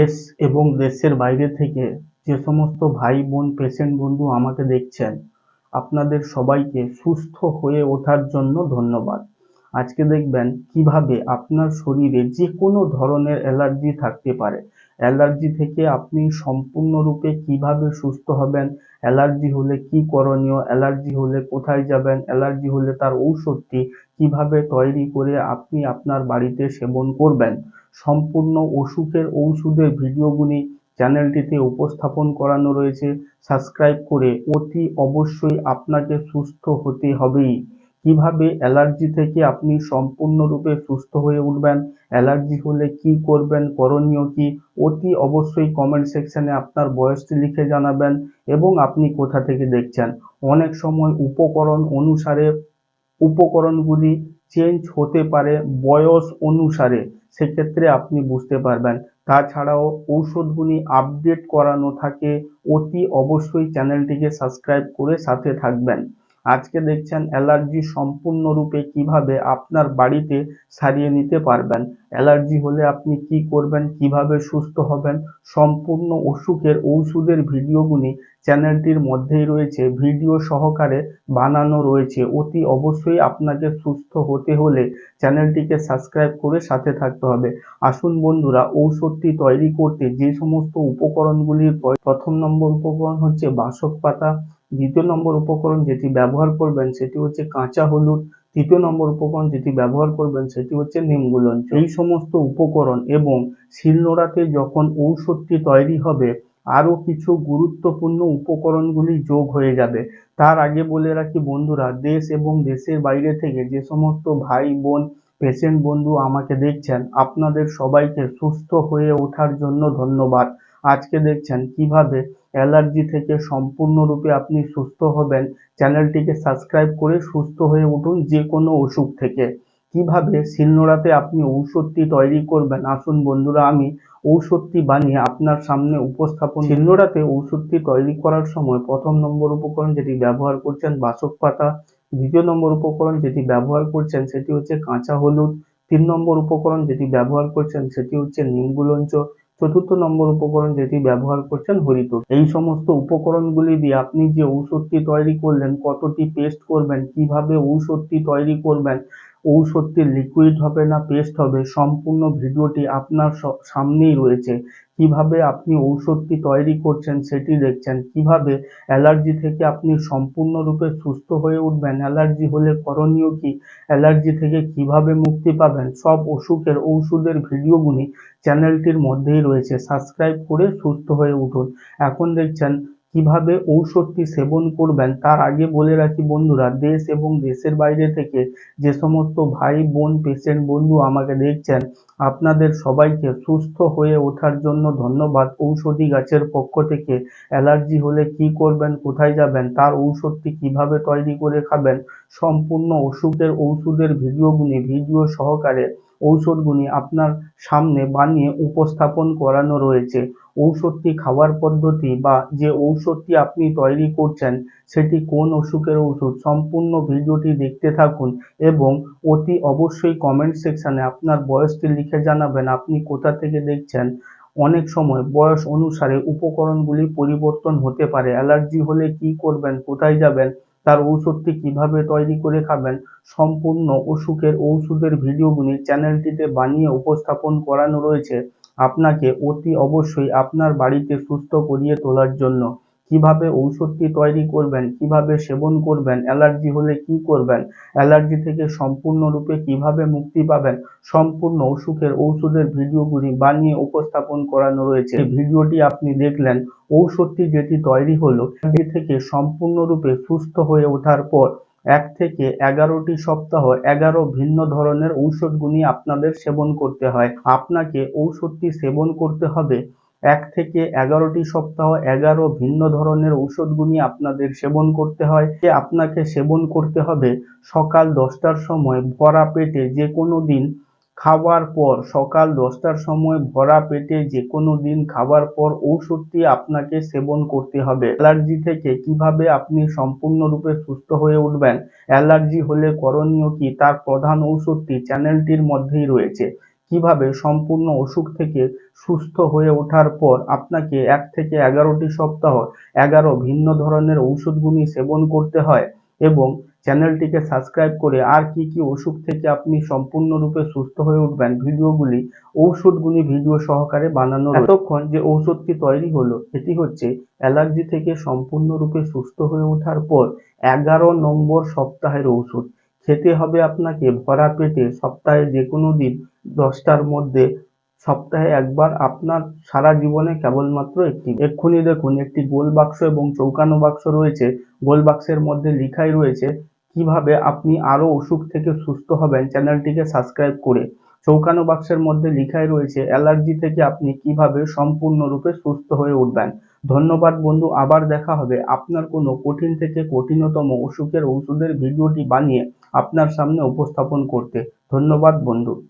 দেশ এবং দেশের বাইরে থেকে যে সমস্ত ভাই বোন, পেশেন্ট বন্ধু আমাকে দেখছেন, আপনাদের সবাইকে সুস্থ হয়ে ওঠার জন্য ধন্যবাদ। আজকে দেখবেন কীভাবে আপনার শরীরে যে কোনো ধরনের অ্যালার্জি থাকতে পারে। অ্যালার্জি থেকে আপনি সম্পূর্ণরূপে কীভাবে সুস্থ হবেন? অ্যালার্জি হলে কি করণীয়? অ্যালার্জি হলে কোথায় যাবেন? অ্যালার্জি হলে তার ঔষধটি কীভাবে তৈরি করে আপনি আপনার বাড়িতে সেবন করবেন? সম্পূর্ণ অসুখের ঔষধের ভিডিওগুলি চ্যানেলটিতে উপস্থাপন করানো রয়েছে। সাবস্ক্রাইব করে অতি অবশ্যই আপনাকে সুস্থ হতে হবেই। কীভাবে অ্যালার্জি থেকে আপনি সম্পূর্ণরূপে সুস্থ হয়ে উঠবেন, অ্যালার্জি হলে কি করবেন, করণীয় কি, অতি অবশ্যই কমেন্ট সেকশনে আপনার বয়সটি লিখে জানাবেন এবং আপনি কোথা থেকে দেখছেন। অনেক সময় উপকরণ অনুসারে উপকরণগুলি চেঞ্জ হতে পারে বয়স অনুসারে, সেক্ষেত্রে আপনি বুঝতে পারবেন। তাছাড়াও ঔষধগুলি আপডেট করানো থাকে, অতি অবশ্যই চ্যানেলটিকে সাবস্ক্রাইব করে সাথে থাকবেন। আজকে দেখছেন অ্যালার্জি সম্পূর্ণরূপে কীভাবে আপনার বাড়িতে সারিয়ে নিতে পারবেন। অ্যালার্জি হলে আপনি কি করবেন, কীভাবে সুস্থ হবেন, সম্পূর্ণ অসুখের ঔষধের ভিডিওগুলি চ্যানেলটির মধ্যেই রয়েছে। ভিডিও সহকারে বানানো রয়েছে। অতি অবশ্যই আপনাকে সুস্থ হতে হলে চ্যানেলটিকে সাবস্ক্রাইব করে সাথে থাকতে হবে। আসুন বন্ধুরা, ঔষধটি তৈরি করতে যে সমস্ত উপকরণগুলির প্রথম নম্বর উপকরণ হচ্ছে বাসক পাতা দ্বিতীয় নম্বর উপকরণ যেটি ব্যবহার করবেন সেটি হচ্ছে কাঁচা হলুদ। তৃতীয় নম্বর উপকরণ যেটি ব্যবহার করবেন সেটি হচ্ছে নিমগুলঞ্চ এই সমস্ত উপকরণ এবং শিলনোড়াতে যখন ঔষধটি তৈরি হবে, আরও কিছু গুরুত্বপূর্ণ উপকরণগুলি যোগ হয়ে যাবে। তার আগে বলে রাখি বন্ধুরা, দেশ এবং দেশের বাইরে থেকে যে সমস্ত ভাই, বোন, পেশেন্ট বন্ধু আমাকে দেখছেন, আপনাদের সবাইকে সুস্থ হয়ে ওঠার জন্য ধন্যবাদ। আজকে দেখছেন কীভাবে অ্যালার্জি থেকে সম্পূর্ণরূপে আপনি সুস্থ হবেন। চ্যানেলটিকে সাবস্ক্রাইব করে সুস্থ হয়ে উঠুন যে কোনো অসুখ থেকে। কীভাবে শিলনোড়াতে আপনি ঔষধটি তৈরি করবেন? আসুন বন্ধুরা, আমি ঔষধটি বানিয়ে আপনার সামনে উপস্থাপন শিলনোড়াতে ঔষধটি তৈরি করার সময় প্রথম নম্বর উপকরণ যেটি ব্যবহার করছেন বাসক পাতা। দ্বিতীয় নম্বর উপকরণ যেটি ব্যবহার করছেন সেটি হচ্ছে কাঁচা হলুদ। তিন নম্বর উপকরণ যেটি ব্যবহার করছেন সেটি হচ্ছে নিমগুলঞ্চ। চতুর্থ নম্বর উপকরণ যেটি ব্যবহার করছেন হরিতক এই সমস্ত উপকরণগুলি দিয়ে আপনি যে ঔষধটি তৈরি করলেন, কতটি পেস্ট করবেন, কীভাবে ঔষধটি তৈরি করবেন ঔষধটি লিকুইড হবে না পেস্ট হবে, সম্পূর্ণ ভিডিওটি আপনার সামনেই রয়েছে। কীভাবে আপনি ঔষধটি তৈরি করছেন সেটি দেখছেন। কীভাবে অ্যালার্জি থেকে আপনি সম্পূর্ণরূপে সুস্থ হয়ে উঠবেন, অ্যালার্জি হলে করণীয় কি, অ্যালার্জি থেকে কীভাবে মুক্তি পাবেন, সব অসুখের ঔষধের ভিডিওগুলি চ্যানেলটির মধ্যেই রয়েছে। সাবস্ক্রাইব করে সুস্থ হয়ে উঠুন। এখন দেখছেন কীভাবে ঔষধটি সেবন করবেন, তার আগে বলে রাখি বন্ধুরা, দেশ এবং দেশের বাইরে থেকে যে সমস্ত ভাই বোন, পেশেন্ট বন্ধু আমাকে দেখছেন, আপনাদের সবাইকে সুস্থ হয়ে ওঠার জন্য ধন্যবাদ। ঔষধি গাছের পক্ষ থেকে অ্যালার্জি হলে কি করবেন, কোথায় যাবেন, তার ঔষধটি কীভাবে তৈরি করে খাবেন, সম্পূর্ণ অসুখের ঔষধের ভিডিওগুলি ভিডিও সহকারে ঔষধগুলি আপনার সামনে বানিয়ে উপস্থাপন করানো রয়েছে। ঔষধটি খাওয়ার পদ্ধতি বা যে ঔষধটি আপনি তৈরি করছেন, সেটি কোন অসুখের ওষুধ সম্পূর্ণ ভিডিওটি দেখতে থাকুন এবং অতি অবশ্যই কমেন্ট সেকশনে আপনার বয়সটি লিখে জানাবেন, আপনি কোথা থেকে দেখছেন। অনেক সময় বয়স অনুসারে উপকরণগুলি পরিবর্তন হতে পারে, অ্যালার্জি হলে কি করবেন, কোথায় যাবেন তার ঔষধটি কীভাবে তৈরি করে খাবেন, সম্পূর্ণ অসুখের ঔষধের ভিডিওগুলি চ্যানেলটিতে বানিয়ে উপস্থাপন করানো রয়েছে। আপনাকে অতি অবশ্যই আপনার বাড়িতে সুস্থ করিয়ে তোলার জন্য কীভাবে ঔষধটি তৈরি করবেন, কীভাবে সেবন করবেন, অ্যালার্জি হলে কি করবেন, অ্যালার্জি থেকে সম্পূর্ণরূপে কীভাবে মুক্তি পাবেন, সম্পূর্ণ অসুখের ঔষধের ভিডিওগুলি বানিয়ে উপস্থাপন করানো রয়েছে। ভিডিওটি আপনি দেখলেন, ঔষধটি যেটি তৈরি হলো সেটি থেকে সম্পূর্ণরূপে সুস্থ হয়ে ওঠার পর এক থেকে এগারোটি সপ্তাহ এগারো ভিন্ন ধরনের ঔষধগুলি আপনাদের সেবন করতে হয়। আপনাকে ঔষধটি সেবন করতে হবে এক থেকে এগারোটি সপ্তাহ এগারো ভিন্ন ধরনের ঔষধগুলি আপনাদের সেবন করতে হয়। যে আপনাকে সেবন করতে হবে সকাল দশটার সময় ভরা পেটে যে কোনো দিন খাওয়ার পর সকাল দশটার সময় ভরা পেটে যে কোনো দিন খাওয়ার পর ঔষধটি আপনাকে সেবন করতে হবে। অ্যালার্জি থেকে কীভাবে আপনি সম্পূর্ণরূপে সুস্থ হয়ে উঠবেন? অ্যালার্জি হলে করণীয় কি? তার প্রধান ঔষধটি চ্যানেলটির মধ্যেই রয়েছে। কীভাবে সম্পূর্ণ অসুখ থেকে সুস্থ হয়ে ওঠার পর আপনাকে এক থেকে এগারোটি সপ্তাহ এগারো ভিন্ন ধরনের ঔষধগুলি সেবন করতে হয় এবং চ্যানেলটিকে সাবস্ক্রাইব করে আর কি কি অসুখ থেকে আপনি সম্পূর্ণরূপে সুস্থ হয়ে উঠবেন ভিডিওগুলি, ঔষধগুলি ভিডিও সহকারে বানানো। এতক্ষণ যে ঔষধটি তৈরি হলো, এটি হচ্ছে অ্যালার্জি থেকে সম্পূর্ণরূপে সুস্থ হয়ে ওঠার পর এগারো নম্বর সপ্তাহের ঔষধ খেতে হবে আপনাকে ভরা পেটে সপ্তাহে যে কোনো দিন দশটার মধ্যে সপ্তাহে একবার আপনার সারা জীবনে কেবলমাত্র একটি এক্ষুনি দেখুন, একটি গোল বাক্স এবং চৌকানো বাক্স রয়েছে। গোল বাক্সের মধ্যে লিখাই রয়েছে, কীভাবে আপনি আরও অসুখ থেকে সুস্থ হবেন। চ্যানেলটিকে সাবস্ক্রাইব করে চৌকানো বাক্সের মধ্যে লিখাই রয়েছে, অ্যালার্জি থেকে আপনি কীভাবে সম্পূর্ণরূপে সুস্থ হয়ে উঠবেন? ধন্যবাদ বন্ধু, আবার দেখা হবে। আপনার কোনো কঠিন থেকে কঠিনতম অসুখের ওষুধের ভিডিওটি বানিয়ে আপনার সামনে উপস্থাপন করতে। ধন্যবাদ বন্ধু।